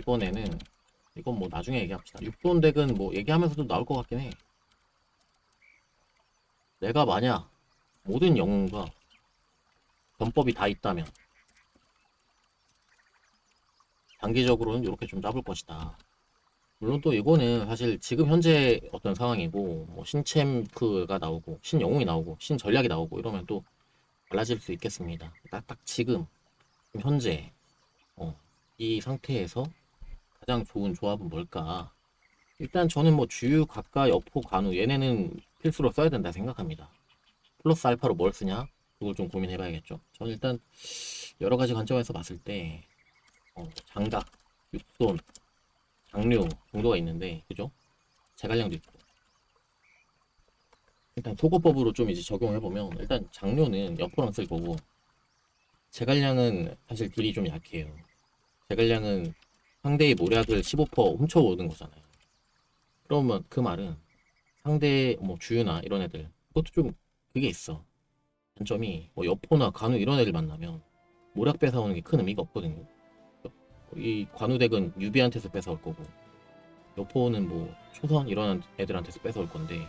이번에는 이건 뭐 나중에 얘기합시다. 육돈 덱은 뭐 얘기하면서도 나올 것 같긴 해. 내가 만약 모든 영웅과 변법이 다 있다면 단기적으로는 이렇게 좀 잡을 것이다. 물론 또 이거는 사실 지금 현재 어떤 상황이고 뭐 신챔프가 나오고 신영웅이 나오고 신전략이 나오고 이러면 또 달라질 수 있겠습니다. 딱, 딱 지금 지금 현재 어, 이 상태에서 가장 좋은 조합은 뭘까? 일단 저는 뭐 주유, 각가, 여포, 간우 얘네는 필수로 써야 된다 생각합니다. 플러스 알파로 뭘 쓰냐? 그걸 좀 고민해봐야겠죠. 저는 일단 여러 가지 관점에서 봤을 때 어, 장각, 육손, 장류 정도가 있는데 그죠? 제갈량도 있고 일단 소거법으로 좀 이제 적용해보면 일단 장류는 여포랑 쓸 거고 제갈량은 사실 딜이 좀 약해요. 제갈량은 상대의 모략을 15% 훔쳐오는 거잖아요. 그러면 그 말은 상대 뭐 주유나 이런 애들 그것도 좀 그게 있어. 단점이 뭐 여포나 간우 이런 애들 만나면 모략 뺏어오는 게 큰 의미가 없거든요. 이 관우덱은 유비한테서 뺏어올 거고 여포는 뭐 초선 이런 애들한테서 뺏어올 건데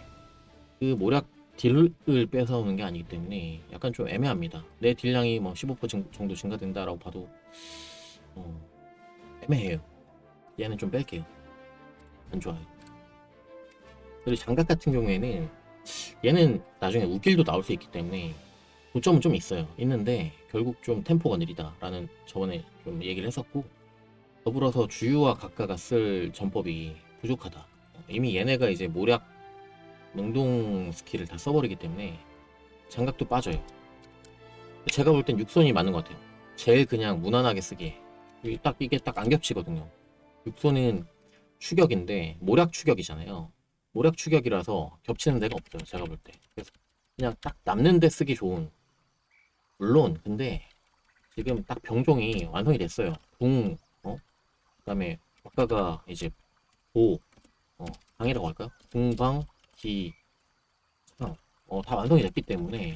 그 모략 딜을 뺏어오는 게 아니기 때문에 약간 좀 애매합니다. 내 딜량이 뭐 15% 증- 정도 증가된다라고 봐도 어, 애매해요. 얘는 좀 뺄게요. 안 좋아요. 그리고 장갑 같은 경우에는 얘는 나중에 우길도 나올 수 있기 때문에 고점은 좀 있어요. 있는데 결국 좀 템포가 느리다라는 저번에 좀 얘기를 했었고 더불어서 주유와 각가가 쓸 전법이 부족하다. 이미 얘네가 이제 모략 능동 스킬을 다 써버리기 때문에 장갑도 빠져요. 제가 볼 땐 육손이 맞는 것 같아요. 제일 그냥 무난하게 쓰기에 이게 딱 이게 딱 안 겹치거든요. 육손은 추격인데 모략 추격이잖아요. 모략 추격이라서 겹치는 데가 없어요. 제가 볼 때. 그래서 그냥 딱 남는 데 쓰기 좋은. 물론 근데 지금 딱 병종이 완성이 됐어요. 궁, 어, 그다음에 아까가 이제 보, 어, 방이라고 할까요? 궁방, 기, 창, 어, 다 완성이 됐기 때문에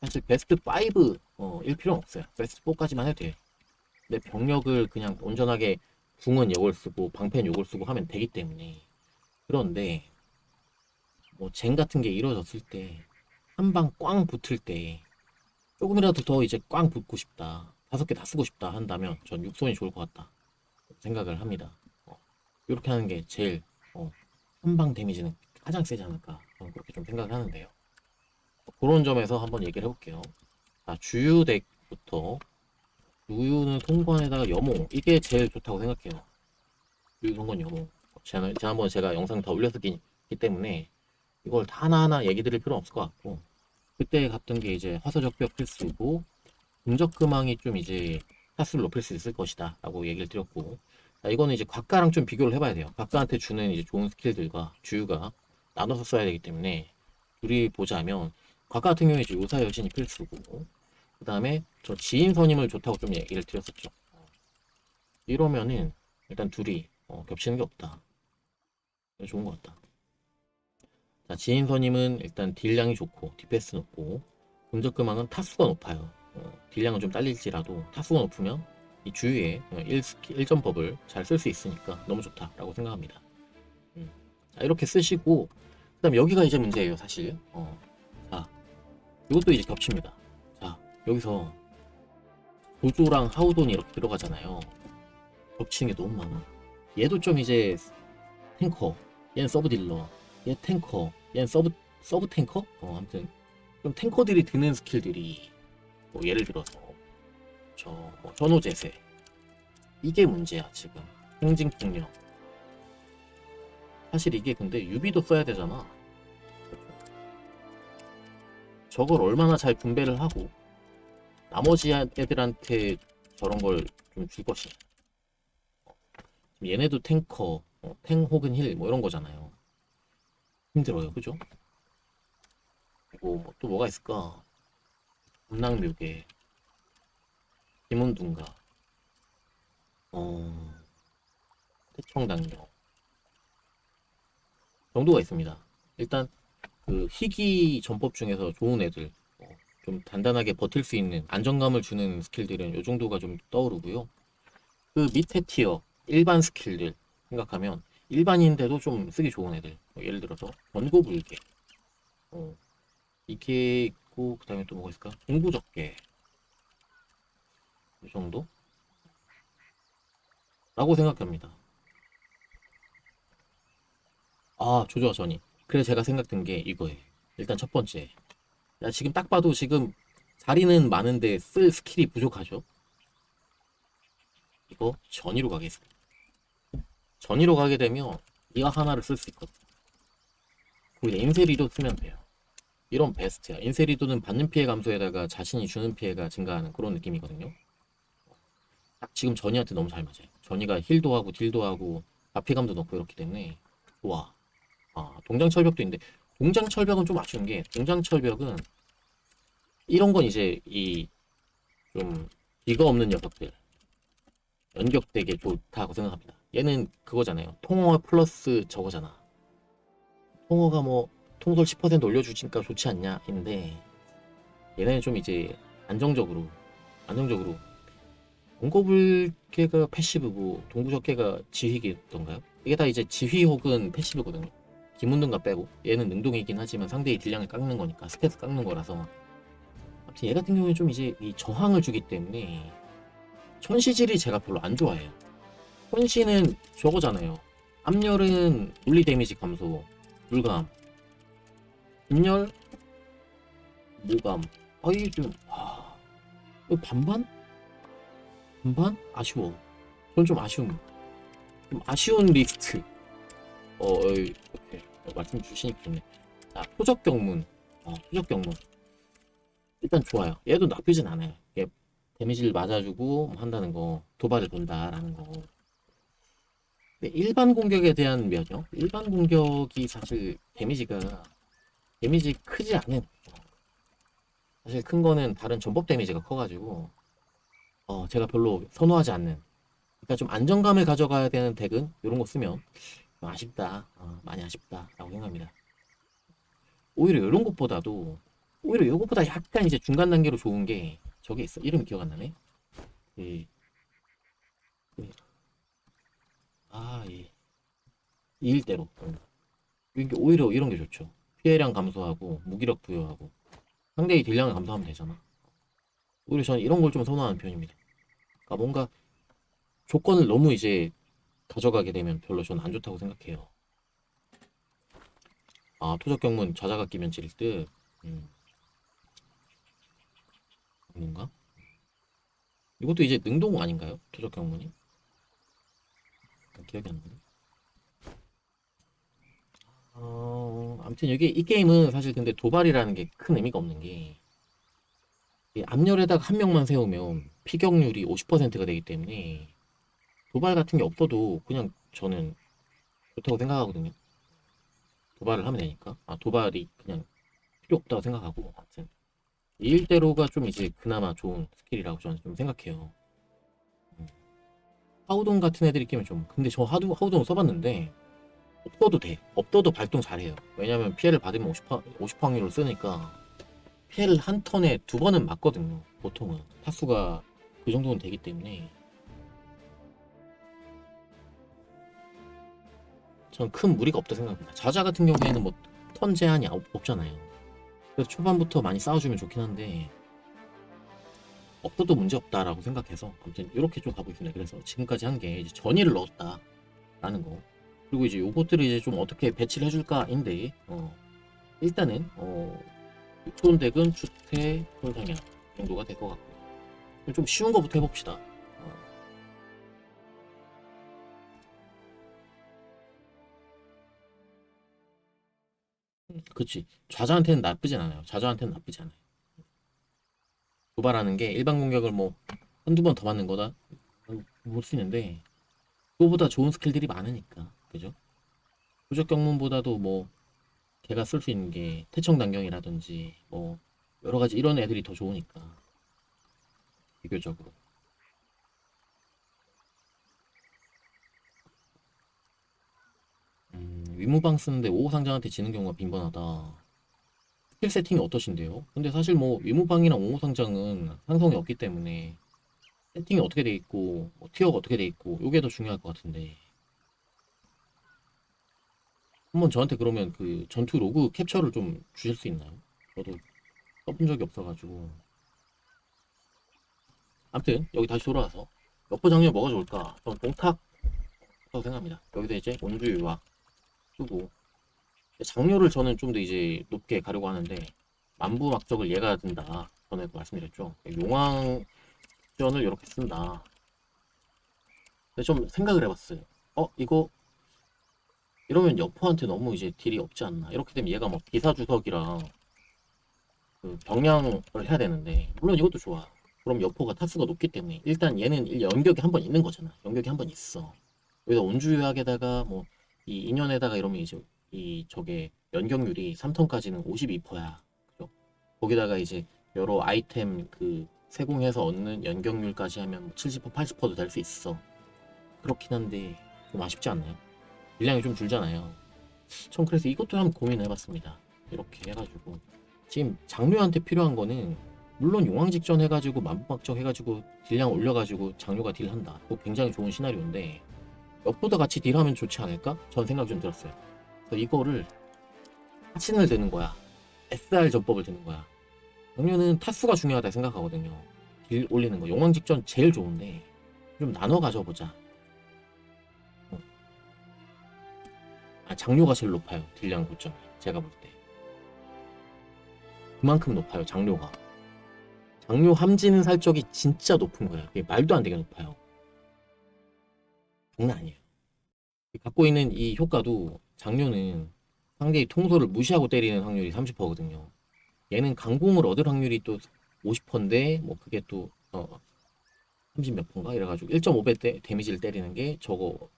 사실 베스트 5, 어, 일 필요는 없어요. 베스트 4까지만 해도 돼. 내 병력을 그냥 온전하게 궁은 요걸 쓰고 방패는 요걸 쓰고 하면 되기 때문에. 그런데 뭐젠 같은 게 이루어졌을 때 한 방 꽝 붙을 때 조금이라도 더 이제 꽝 붙고 싶다 다섯 개 다 쓰고 싶다 한다면 전 육손이 좋을 것 같다 생각을 합니다. 어, 이렇게 하는 게 제일 어, 한 방 데미지는 가장 세지 않을까 저는 그렇게 좀 생각을 하는데요. 그런 점에서 한번 얘기를 해볼게요. 자 주유덱부터 유유는 통관에다가 여몽 이게 제일 좋다고 생각해요. 유유 통관 여몽. 지난, 지난번에 제가 영상 다 올렸었기 때문에 이걸 다 하나하나 얘기 드릴 필요 없을 것 같고 그때 갔던 게 이제 화서적벽 필수고 금적금왕이 좀 이제 타수를 높일 수 있을 것이다 라고 얘기를 드렸고 자, 이거는 이제 곽가랑 좀 비교를 해봐야 돼요. 곽가한테 주는 이제 좋은 스킬들과 주유가 나눠서 써야 되기 때문에 둘이 보자면 곽가 같은 경우에 이제 요사 여신이 필수고 그 다음에 저 지인 선임을 좋다고 좀 얘기를 드렸었죠. 이러면은 일단 둘이 어, 겹치는 게 없다. 좋은 것 같다. 자, 지인 선임은 일단 딜량이 좋고 디패스 높고 금적금왕은 타수가 높아요. 어, 딜량은 좀 딸릴지라도 타수가 높으면 이 주위에 1, 1점법을 잘 쓸 수 있으니까 너무 좋다라고 생각합니다. 음. 자, 이렇게 쓰시고 그 다음 여기가 이제 문제예요 사실. 어. 자, 이것도 이제 겹칩니다. 자, 여기서 도조랑 하우돈이 이렇게 들어가잖아요. 겹치는 게 너무 많아. 얘도 좀 이제 탱커, 얘는 서브 딜러, 얘 탱커, 얘는 서브 서브 탱커? 어, 아무튼 좀 탱커들이 드는 스킬들이 뭐 예를 들어서 저뭐 전호 제세 이게 문제야 지금 행진 폭력. 사실 이게 근데 유비도 써야 되잖아. 저걸 얼마나 잘 분배를 하고 나머지 애들한테 저런 걸 좀 줄 것이냐. 얘네도 탱커, 어, 탱 혹은 힐 뭐 이런 거잖아요. 힘들어요, 그죠? 그리고 뭐또 뭐가 있을까? 음낭묘계, 김은둔가, 어, 태청당력 정도가 있습니다. 일단 그 희귀 전법 중에서 좋은 애들 어, 좀 단단하게 버틸 수 있는 안정감을 주는 스킬들은 요 정도가 좀 떠오르고요. 그 밑에 티어 일반 스킬들 생각하면 일반인인데도 좀 쓰기 좋은 애들. 뭐 예를 들어서 전고불개. 어, 이게 있고 그 다음에 또 뭐가 있을까? 공구 적개. 이 정도? 라고 생각합니다. 아 조조아 전이. 그래서 제가 생각든 게 이거예요. 일단 첫 번째 야 지금 딱 봐도 지금 자리는 많은데 쓸 스킬이 부족하죠? 이거 전이로 가겠습니다. 전이로 가게 되면 이거 하나를 쓸 수 있거든. 거기다 인세리도 쓰면 돼요. 이런 베스트야. 인세리도는 받는 피해 감소에다가 자신이 주는 피해가 증가하는 그런 느낌이거든요. 딱 지금 전이한테 너무 잘 맞아요. 전이가 힐도 하고 딜도 하고 자피감도 넣고 이렇기 때문에. 좋아 아 동장 철벽도 있는데 동장 철벽은 좀 아쉬운 게 동장 철벽은 이런 건 이제 이좀 기가 없는 녀석들 연격되게 좋다고 생각합니다. 얘는 그거잖아요. 통화 플러스 저거잖아. 통화가 뭐 통솔 10% 올려주니까 좋지 않냐 인데 얘네는 좀 이제 안정적으로 안정적으로 동고불개가 패시브고 동구적개가 지휘기던가요? 이게 다 이제 지휘 혹은 패시브거든요. 기문등가 빼고 얘는 능동이긴 하지만 상대의 딜량을 깎는 거니까 스탯 깎는 거라서 아무튼 얘 같은 경우에 좀 이제 이 저항을 주기 때문에 천시질이 제가 별로 안 좋아해요. 혼시는 저거잖아요. 암열은 물리 데미지 감소, 물감, 인열, 모감. 아 이게 좀 아, 반반? 반반? 아쉬워. 전좀 아쉬움. 좀 아쉬운 리스트. 어, 어 이렇게 말씀 주시니까 좋네. 자, 표적 경문. 어, 표적 경문. 일단 좋아요. 얘도 나쁘진 않아요. 얘 데미지를 맞아주고 한다는 거, 도발을 돈다라는 거. 근데 일반 공격에 대한 면역, 일반 공격이 사실 데미지가 데미지 크지 않은. 어, 사실 큰 거는 다른 전법 데미지가 커가지고 어 제가 별로 선호하지 않는. 그러니까 좀 안정감을 가져가야 되는 덱은 이런 거 쓰면 좀 아쉽다, 어, 많이 아쉽다 라고 생각합니다. 오히려 이런 것보다도 오히려 이것보다 약간 이제 중간 단계로 좋은 게 저게 있어. 이름이 기억 안 나네. 그, 그, 아, 예. 이 일대로. 음. 이게 오히려 이런 게 좋죠. 피해량 감소하고 무기력 부여하고 상대의 딜량을 감소하면 되잖아. 오히려 저는 이런 걸 좀 선호하는 편입니다. 그러니까 뭔가 조건을 너무 이제 가져가게 되면 별로 저는 안 좋다고 생각해요. 아, 토적 경문 좌자가 끼면 찌를 듯. 음. 뭔가? 이것도 이제 능동 아닌가요? 토적 경문이? 기억이 안 나네. 어, 아무튼 여기 이 게임은 사실 근데 도발이라는 게 큰 의미가 없는 게이 앞열에다가 한 명만 세우면 피격률이 50%가 되기 때문에 도발 같은 게 없어도 그냥 저는 좋다고 생각하거든요. 도발을 하면 되니까. 아, 도발이 그냥 필요 없다고 생각하고 이 일대로가 좀 이제 그나마 좋은 스킬이라고 저는 좀 생각해요. 음. 하우동 같은 애들이 끼면 좀 근데 저 하우, 하우동 써봤는데 없어도 돼. 없어도 발동 잘해요. 왜냐면 피해를 받으면 50, 50 확률을 쓰니까 피해를 한 턴에 두 번은 맞거든요. 보통은 타수가 그 정도는 되기 때문에 전큰 무리가 없다 생각합니다. 자자 같은 경우에는 뭐 턴 제한이 없, 없잖아요. 그래서 초반부터 많이 싸워주면 좋긴 한데 없어도 문제 없다라고 생각해서 아무튼 이렇게 좀 가고 있습니다. 그래서 지금까지 한 게 이제 전의를 넣었다라는 거 그리고 이제 요것들을 이제 좀 어떻게 배치를 해줄까인데 어, 일단은 어, 좋은 덱은 주태 혼상향 정도가 될 것. 그럼 좀 쉬운 거부터 해봅시다. 그치. 좌자한테는 나쁘진 않아요. 좌자한테는 나쁘지 않아요. 도발하는 게 일반 공격을 뭐 한두 번 더 맞는 거다 볼 수 있는데 그거보다 좋은 스킬들이 많으니까 그죠? 부적 경문보다도 뭐 걔가 쓸 수 있는 게 태청 단경이라든지 뭐 여러 가지 이런 애들이 더 좋으니까 비교적으로 위무방 쓰는데 5호 상장한테 지는 경우가 빈번하다. 스킬 세팅이 어떠신데요? 근데 사실 뭐 위무방이랑 5호 상장은 상성이 없기 때문에 세팅이 어떻게 돼 있고 뭐 티어가 어떻게 돼 있고 요게 더 중요할 것 같은데 한번 저한테 그러면 그 전투 로그 캡처를 좀 주실 수 있나요? 저도 써본 적이 없어가지고 아무튼 여기 다시 돌아와서 여포 장면 뭐가 좋을까? 저는 동탁 생각합니다. 여기서 이제 원주 유화 쓰고 장료를 저는 좀 더 이제 높게 가려고 하는데 만부 막적을 얘가 든다. 전에도 말씀드렸죠. 용왕전을 이렇게 쓴다. 근데 좀 생각을 해봤어요. 어 이거 이러면 여포한테 너무 이제 딜이 없지 않나. 이렇게 되면 얘가 뭐 기사 주석이랑 그 병량을 해야 되는데 물론 이것도 좋아. 그럼 여포가 타수가 높기 때문에 일단 얘는 일- 연격이 한 번 있는 거잖아. 연격이 한 번 있어. 여기다 온주유학에다가 뭐 이 인연에다가 이러면 이제 이 저게 연격률이 3턴까지는 52%야. 그죠? 거기다가 이제 여러 아이템 그 세공해서 얻는 연격률까지 하면 뭐 70%, 80%도 될 수 있어. 그렇긴 한데 좀 아쉽지 않나요? 분량이 좀 줄잖아요. 전 그래서 이것도 한번 고민해봤습니다. 이렇게 해가지고 지금 장류한테 필요한 거는 물론 용왕 직전 해가지고 만박적 해가지고 딜량 올려가지고 장류가 딜한다. 그거 굉장히 좋은 시나리오인데 엿보다 같이 딜하면 좋지 않을까? 전 생각 좀 들었어요. 그래서 이거를 타신을 드는 거야. SR 전법을 드는 거야. 장류는 타수가 중요하다 생각하거든요. 딜 올리는 거. 용왕 직전 제일 좋은데 좀 나눠 가져보자. 어. 아, 장류가 제일 높아요. 딜량 고점이. 제가 볼 때. 그만큼 높아요. 장류가. 장류 함지는 살적이 진짜 높은 거예요. 그게 말도 안 되게 높아요. 장난 아니에요. 갖고 있는 이 효과도 장류는 상대의 통솔을 무시하고 때리는 확률이 30%거든요. 얘는 강공을 얻을 확률이 또 50%인데 뭐 그게 또 어, 30몇 프인가 이래가지고 1.5배 때 데미지를 때리는 게 저거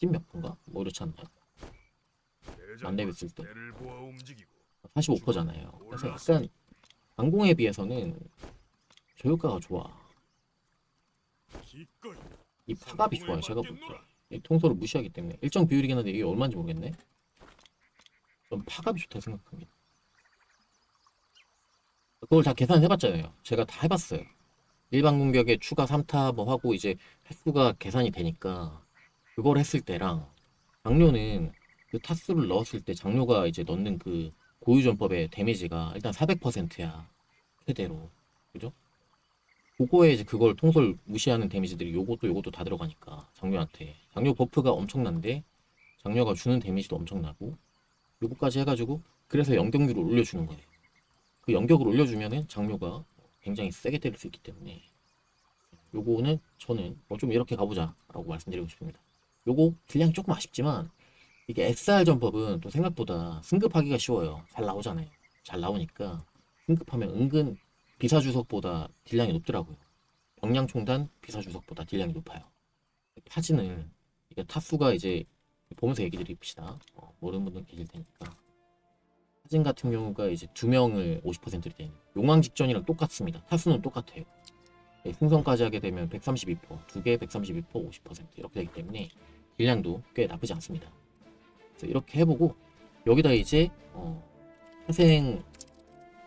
10몇 프인가 뭐 그렇지 않나요? 안 되겠을 때. 45%잖아요. 그래서 약간 강공에 비해서는 저 효과가 좋아. 이 파갑이 좋아요. 제가 볼 때. 이 통솔을 무시하기 때문에 일정 비율이긴 한데 이게 얼마인지 모르겠네. 전 파갑이 좋다 생각합니다. 그걸 다 계산해 봤잖아요. 제가 다 해봤어요. 일반 공격에 추가 3타 뭐 하고 이제 횟수가 계산이 되니까 그걸 했을 때랑 장료는 그 타수를 넣었을 때 장료가 이제 넣는 그 고유전법의 데미지가 일단 400%야 최대로 그죠? 그거에 이제 그걸 통솔 무시하는 데미지들이 요것도 요것도 다 들어가니까 장료한테 장료 버프가 엄청난데 장료가 주는 데미지도 엄청나고 요거까지 해가지고 그래서 연격률을 올려주는 거예요. 그 연격을 올려주면은 장료가 굉장히 세게 때릴 수 있기 때문에 요거는 저는 뭐 좀 이렇게 가보자 라고 말씀드리고 싶습니다. 요거 분량이 조금 아쉽지만 이게 XR 전법은 또 생각보다 승급하기가 쉬워요. 잘 나오잖아요. 잘 나오니까 승급하면 은근 비사주석보다 딜량이 높더라고요. 병량총단 비사주석보다 딜량이 높아요. 파진을 이게 타수가 이제 보면서 얘기 드립시다. 어, 모르는 분들 계실 테니까. 파진 같은 경우가 이제 두 명을 50%를 되는 용왕 직전이랑 똑같습니다. 타수는 똑같아요. 네, 승선까지 하게 되면 132%, 두 개 132%, 50% 이렇게 되기 때문에 딜량도 꽤 나쁘지 않습니다. 그래서 이렇게 해보고 여기다 이제 어, 사생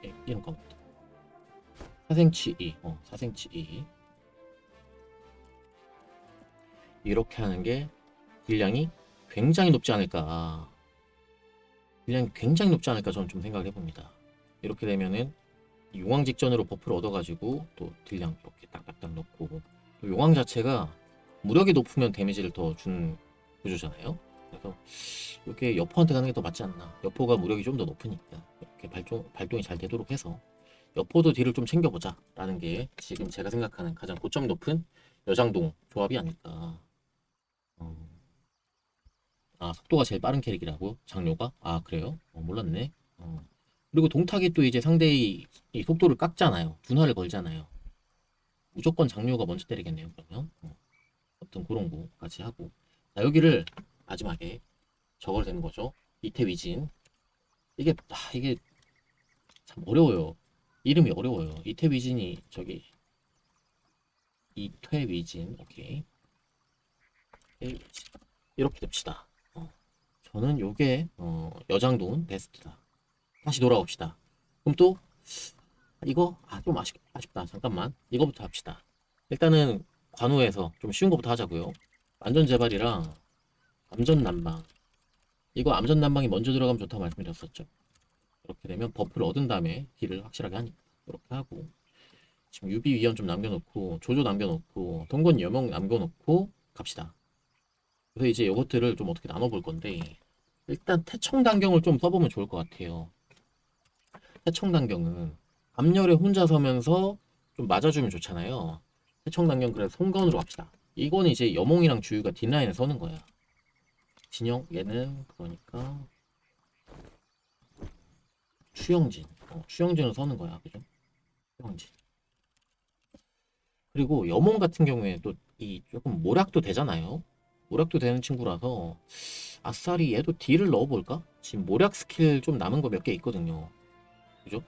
예, 이런 겁니다. 사생치 2, 어, 사생치 2 이렇게 하는 게 딜량이 굉장히 높지 않을까. 딜량이 굉장히 높지 않을까 저는 좀 생각을 해봅니다. 이렇게 되면은 이 용왕 직전으로 버프를 얻어가지고 또 딜량 이렇게 딱딱딱 넣고 또 용왕 자체가 무력이 높으면 데미지를 더 주는 구조잖아요. 그래서 이렇게 여포한테 가는 게 더 맞지 않나. 여포가 무력이 좀 더 높으니까 이렇게 발동, 발동이 잘 되도록 해서 여포도 딜을 좀 챙겨보자 라는 게 지금 제가 생각하는 가장 고점이 높은 여장동 조합이 아닐까. 어. 아 속도가 제일 빠른 캐릭이라고 장료가? 아 그래요? 어, 몰랐네. 어. 그리고 동탁이 또 이제 상대의 이 속도를 깎잖아요. 분할을 걸잖아요. 무조건 장료가 먼저 때리겠네요. 그러면 어. 어떤 그런 거 같이 하고 자 여기를 마지막에 저걸 되는 거죠. 이태 위진 이게 아 이게 참 어려워요. 이름이 어려워요. 이태 위진이 저기 이태 위진 오케이 이태 위진. 이렇게 됩시다. 어. 저는 요게 어, 여장돈 베스트다. 다시 돌아옵시다. 그럼 또 이거 아 좀 아쉽, 아쉽다. 잠깐만 이거부터 합시다. 일단은 관우에서 좀 쉬운 것부터 하자고요. 안전 재발이랑 암전 난방. 이거 암전 난방이 먼저 들어가면 좋다고 말씀드렸었죠. 그렇게 되면 버프를 얻은 다음에 딜을 확실하게 하니까 이렇게 하고 지금 유비 위험 좀 남겨놓고 조조 남겨놓고 동건 여명 남겨놓고 갑시다. 그래서 이제 이것들을 좀 어떻게 나눠볼 건데 일단 태청단경을 좀 써보면 좋을 것 같아요. 태청단경은 암열에 혼자 서면서 좀 맞아주면 좋잖아요. 태청단경 그래서 송건으로 갑시다. 이건 이제 여몽이랑 주유가 뒷라인에 서는 거야. 진영 얘는 그러니까 추영진. 어, 추영진을 서는 거야. 그죠? 추영진. 그리고 여몽 같은 경우에 또이 조금 모략도 되잖아요. 모략도 되는 친구라서 아싸리 얘도 딜을 넣어볼까? 지금 모략 스킬 좀 남은 거 몇 개 있거든요. 그죠?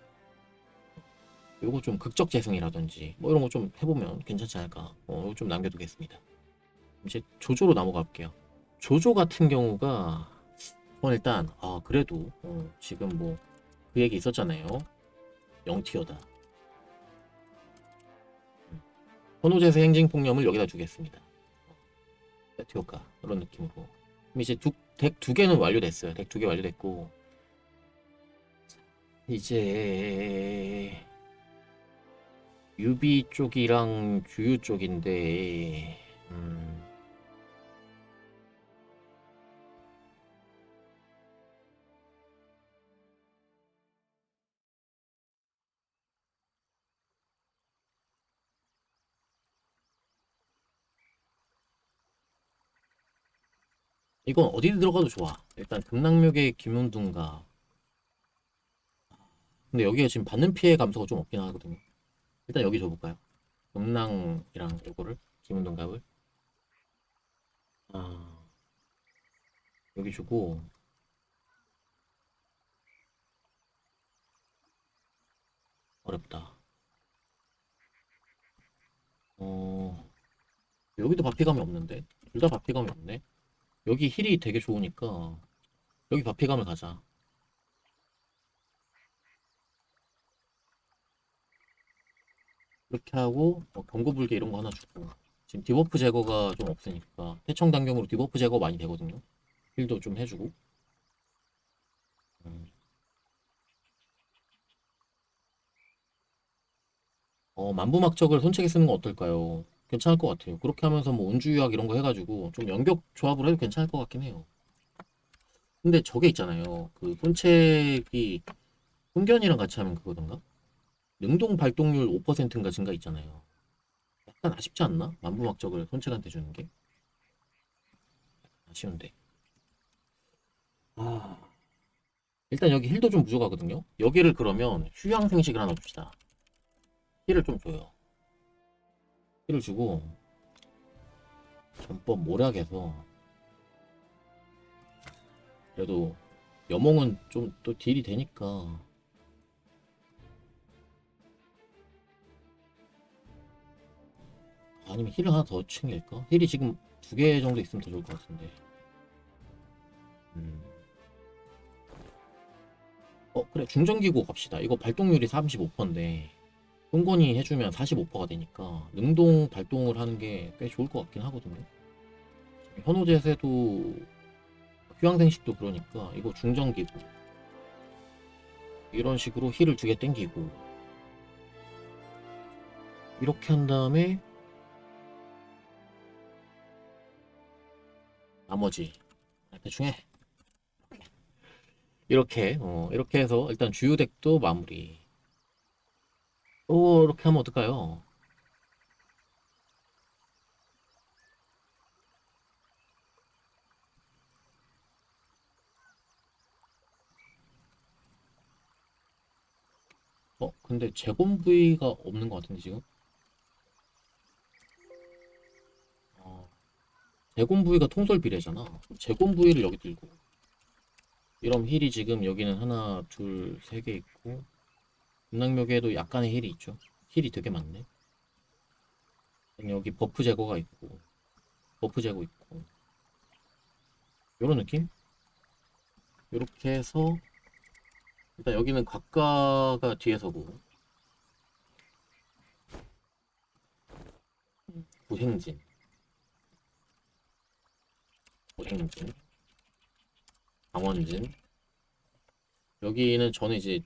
요거 좀 극적 재생이라든지 뭐 이런 거 좀 해보면 괜찮지 않을까? 어, 이거 좀 남겨두겠습니다. 이제 조조로 넘어가 볼게요. 조조 같은 경우가 저는 일단 아 그래도 어, 지금 뭐 그 얘기 있었잖아요. 0티어다. 선호제세 행징폭염을 여기다 주겠습니다. 세트 효과 이런 느낌으로. 그럼 이제 덱 두 개는 완료됐어요. 덱 두 개 완료됐고 이제 유비 쪽이랑 주유 쪽인데 음, 이건 어디 들어가도 좋아. 일단 극락묘의 김윤둔가. 근데 여기가 지금 받는 피해 감소가 좀 없긴 하거든요. 일단 여기 줘볼까요? 극락이랑 요거를 김윤둔갑을 아 여기 주고 어렵다. 어 여기도 바피감이 없는데 둘 다 바피감이 없네. 여기 힐이 되게 좋으니까 여기 바피감을 가자. 이렇게 하고 뭐 경고불개 이런 거 하나 주고 지금 디버프 제거가 좀 없으니까 태청 단경으로 디버프 제거 많이 되거든요. 힐도 좀 해주고. 음. 어 만부막적을 손책에 쓰는 건 어떨까요? 괜찮을 것 같아요. 그렇게 하면서 뭐 운주유학 이런 거 해가지고 좀 연격 조합을 해도 괜찮을 것 같긴 해요. 근데 저게 있잖아요. 그 손책이 훈견이랑 같이 하면 그거던가? 능동 발동률 5%인가 증가 있잖아요. 약간 아쉽지 않나? 만부막적을 손책한테 주는 게. 아쉬운데. 아. 일단 여기 힐도 좀 부족하거든요. 여기를 그러면 휴양생식을 하나 줍시다. 힐을 좀 줘요. 힐을 주고 전법 모략해서 그래도 여몽은 좀 또 딜이 되니까 아니면 힐을 하나 더 챙길까? 힐이 지금 두 개 정도 있으면 더 좋을 것 같은데 음. 어 그래 중전기구 갑시다 이거 발동률이 35%인데 동건이 해주면 45%가 되니까 능동 발동을 하는 게 꽤 좋을 것 같긴 하거든요. 현호제세도 휴양생식도 그러니까 이거 중전기고 이런 식으로 힐을 두 개 땡기고 이렇게 한 다음에 나머지 대충 해. 이렇게 어, 이렇게 해서 일단 주요 덱도 마무리 오, 이렇게 하면 어떨까요? 어, 근데 재검 부위가 없는 것 같은데, 지금? 어, 재검 부위가 통솔 비례잖아. 재검 부위를 여기 들고. 이런 힐이 지금 여기는 하나, 둘, 세 개 있고, 음락묘기에도 약간의 힐이 있죠. 힐이 되게 많네. 여기 버프 제거가 있고, 버프 제거 있고, 요런 느낌? 요렇게 해서, 일단 여기는 각가가 뒤에 서고, 고행진 고행진 강원진 여기는 저는 이제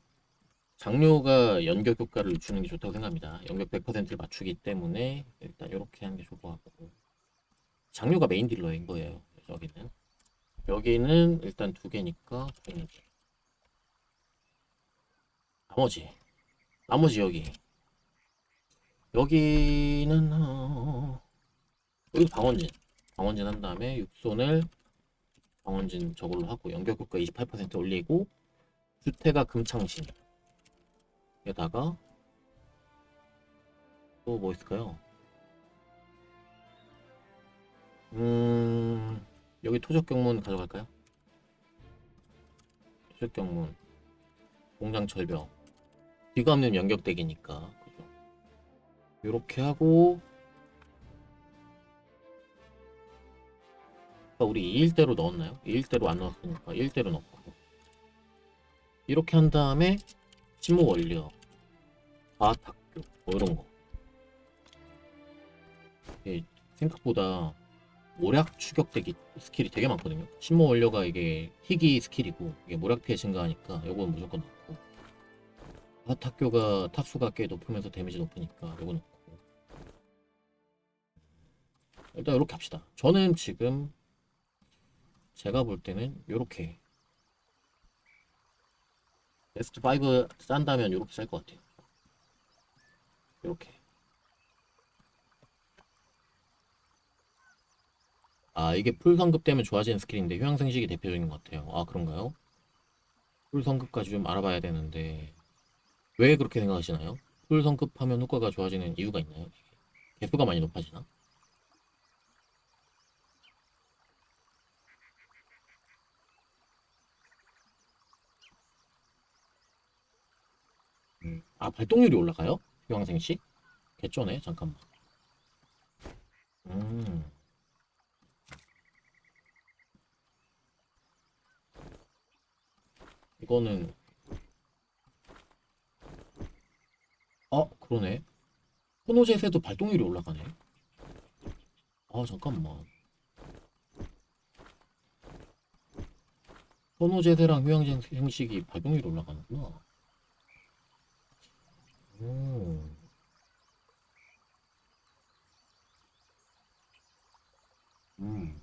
장료가 연격 효과를 주는 게 좋다고 생각합니다. 연격 100%를 맞추기 때문에 일단 이렇게 하는 게 좋을 것 같고. 장료가 메인 딜러인 거예요. 여기는. 여기는 일단 두 개니까 나머지. 나머지 여기. 여기는 어... 여기 방원진. 방원진 한 다음에 육손을 방원진 저걸로 하고 연격 효과 28% 올리고 주태가 금창신 에다가 또 뭐 있을까요? 음 여기 토적 경문 가져갈까요? 토적 경문 공장 철벽 뒤가 없는 연격대기니까 그죠? 요렇게 하고 우리 2일대로 넣었나요? 2일대로 안 넣었으니까 1대로 넣고 이렇게 한 다음에 침묵 원료 과학 학교 뭐 이런 거. 이게 생각보다 모략 추격대기 스킬이 되게 많거든요. 침묵 원료가 이게 희귀 스킬이고 이게 모략 피해 증가하니까 요건 무조건 넣고. 과학 학교가 타수가 꽤 높으면서 데미지 높으니까 요거 넣고. 일단 이렇게 합시다. 저는 지금 제가 볼 때는 요렇게 베스트 5 싼다면 요렇게 쌀 것 같아요 요렇게 아 이게 풀 성급 되면 좋아지는 스킬인데 휴양생식이 대표적인 것 같아요 아 그런가요? 풀 성급까지 좀 알아봐야 되는데 왜 그렇게 생각하시나요? 풀 성급하면 효과가 좋아지는 이유가 있나요? 개수가 많이 높아지나? 음. 아 발동률이 올라가요? 휴양생식? 개쩌네 잠깐만 음 이거는 어 그러네 혼호제세도 발동률이 올라가네 아 잠깐만 혼호제세랑 휴양생식이 발동률이 올라가는구나 오. 음.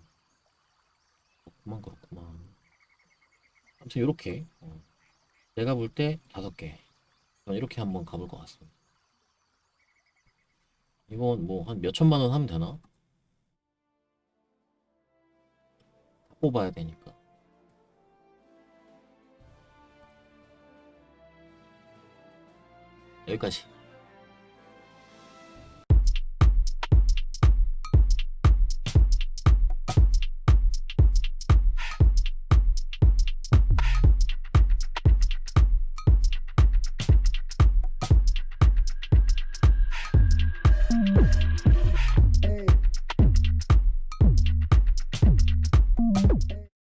그렇구만, 그렇구만. 아무튼 이렇게 어. 내가 볼 때 다섯 개. 전 이렇게 한번 가볼 것 같습니다. 이건 뭐한 몇 천만 원 하면 되나? 다 뽑아야 되니까. 여기까지.